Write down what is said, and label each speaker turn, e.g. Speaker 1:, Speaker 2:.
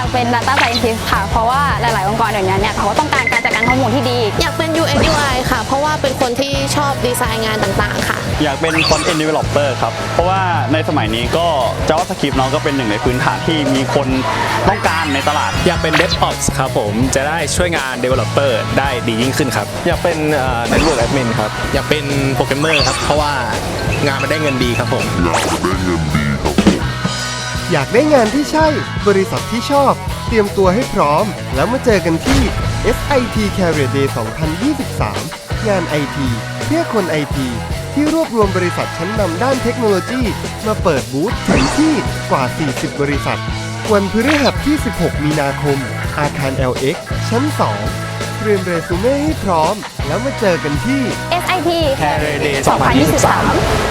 Speaker 1: ากเป็น Data Scientist ค่ะ เพราะว่าหลาย ๆ องค์กรเดี๋ยวนี้เนี่ยเขาก็ต้องการการจัดการข้อมูลที่ดี
Speaker 2: อยากเป็น UX UI ค่ะ เพราะว่าเป็นคนที่ชอบดีไซน์งานต่าง ๆ ค่ะ
Speaker 3: อยากเป็น Front End Developer ครับ เพราะว่าในสมัยนี้ก็ JavaScript เนาะก็เป็นหนึ่งในพื้นฐานที่มีคนต้องการในตลาด
Speaker 4: อยากเป็น DevOps ครับผมจะได้ช่วยงาน Developer ได้ดียิ่งขึ้นครับ
Speaker 5: อยากเป็นเอ่อ Network Admin ครับ
Speaker 4: อยากเป็นโปรแกรมเมอร์ครับ เพราะว่างานมันได้เงินดีครับผม
Speaker 6: อยากได้งานที่ใช่ บริษัทที่ชอบ เตรียมตัวให้พร้อม แล้วมาเจอกันที่ SIT Career Day 2023 งาน IT เพื่อคน IT ที่รวบรวมบริษัทชั้นนำด้านเทคโนโลยี มาเปิดบูธถึงที่กว่า 40 บริษัท วันพฤหัสที่ 16 มีนาคม อาคาร LX ชั้น 2 เตรียมเรซูเม่ให้พร้อม แล้วมาเจอกันที่
Speaker 1: SIT
Speaker 4: Career Day
Speaker 1: 2023